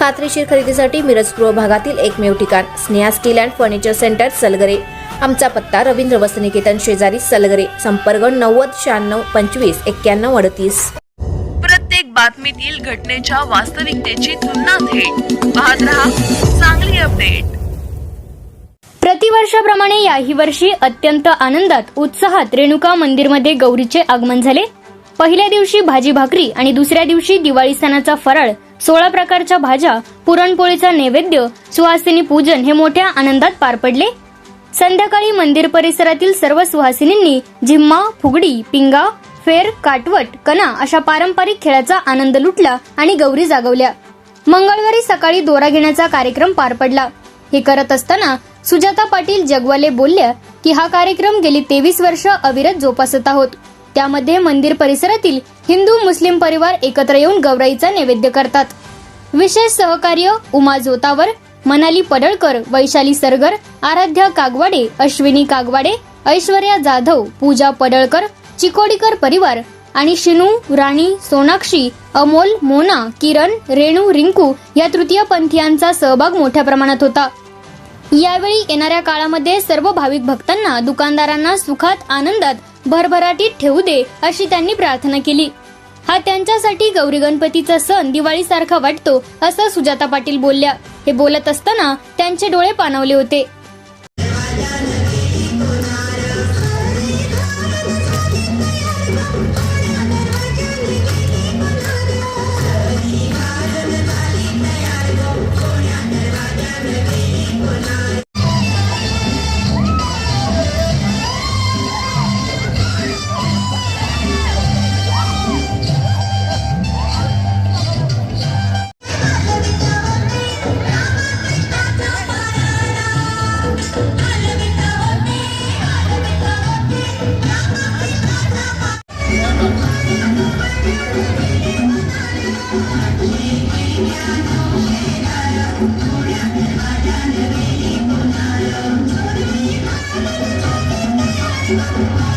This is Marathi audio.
खात्रीशीर खरेदीसाठी मिरज पूर्व भागातील एकमेव ठिकाण Sneha steel and furniture centre Salgare. आमचा पत्ता रवींद्र वसनिकेतन शेजारी सलगरे संपर्क नव्वद शहाण्णव पंचवीस एक्क्याण्णव अडतीस. प्रत्येक बातमीतील घटनेच्या वास्तविकतेची तुलना थेट. पाहत रहा चांगली अपडेट. प्रतिवर्षाप्रमाणे याही वर्षी अत्यंत आनंदात उत्साहात रेणुका मंदिरमध्ये गौरीचे आगमन झाले. पहिल्या दिवशी भाजी भाकरी आणि दुसऱ्या दिवशी दिवाळी सणाचा फराळ सोळा प्रकारच्या भाज्या पुरणपोळीचा नैवेद्य सुहासिनी पूजन हे मोठ्या आनंदात पार पडले. संध्याकाळी मंदिर परिसरातील सर्व सुहासिनींनी झिम्मा फुगडी पिंगा फेर काटवट कणा अशा पारंपरिक खेळाचा आनंद लुटला आणि गौरी जागवल्या. मंगळवारी सकाळी दोरा घेण्याचा कार्यक्रम पार पडला. हे करत असताना सुजाता पाटील जगवाले बोलल्या की हा कार्यक्रम गेली तेवीस वर्ष अविरत जोपासत आहोत. त्यामध्ये मंदिर परिसरातील हिंदू मुस्लिम परिवार एकत्र येऊन गौराईचा नैवेद्य करतात. विशेष सहकार्य उमा जोतावर मनाली पडळकर वैशाली सरगर आराध्या कागवाडे अश्विनी कागवाडे ऐश्वर्या जाधव पूजा पडळकर चिकोडीकर परिवार आणि शिनू राणी सोनाक्षी अमोल मोना किरण रेणू रिंकू या तृतीय पंथीयांचा सहभाग मोठ्या प्रमाणात होता. यावेळी येणाऱ्या काळामध्ये सर्व भाविक भक्तांना दुकानदारांना सुखात आनंदात भरभराटीत ठेवू दे अशी त्यांनी प्रार्थना केली. हा त्यांच्यासाठी गौरी गणपतीचा सण दिवाळीसारखा वाटतो असं सुजाता पाटील बोलल्या. हे बोलत असताना त्यांचे डोळे पाणवले होते. Justiça.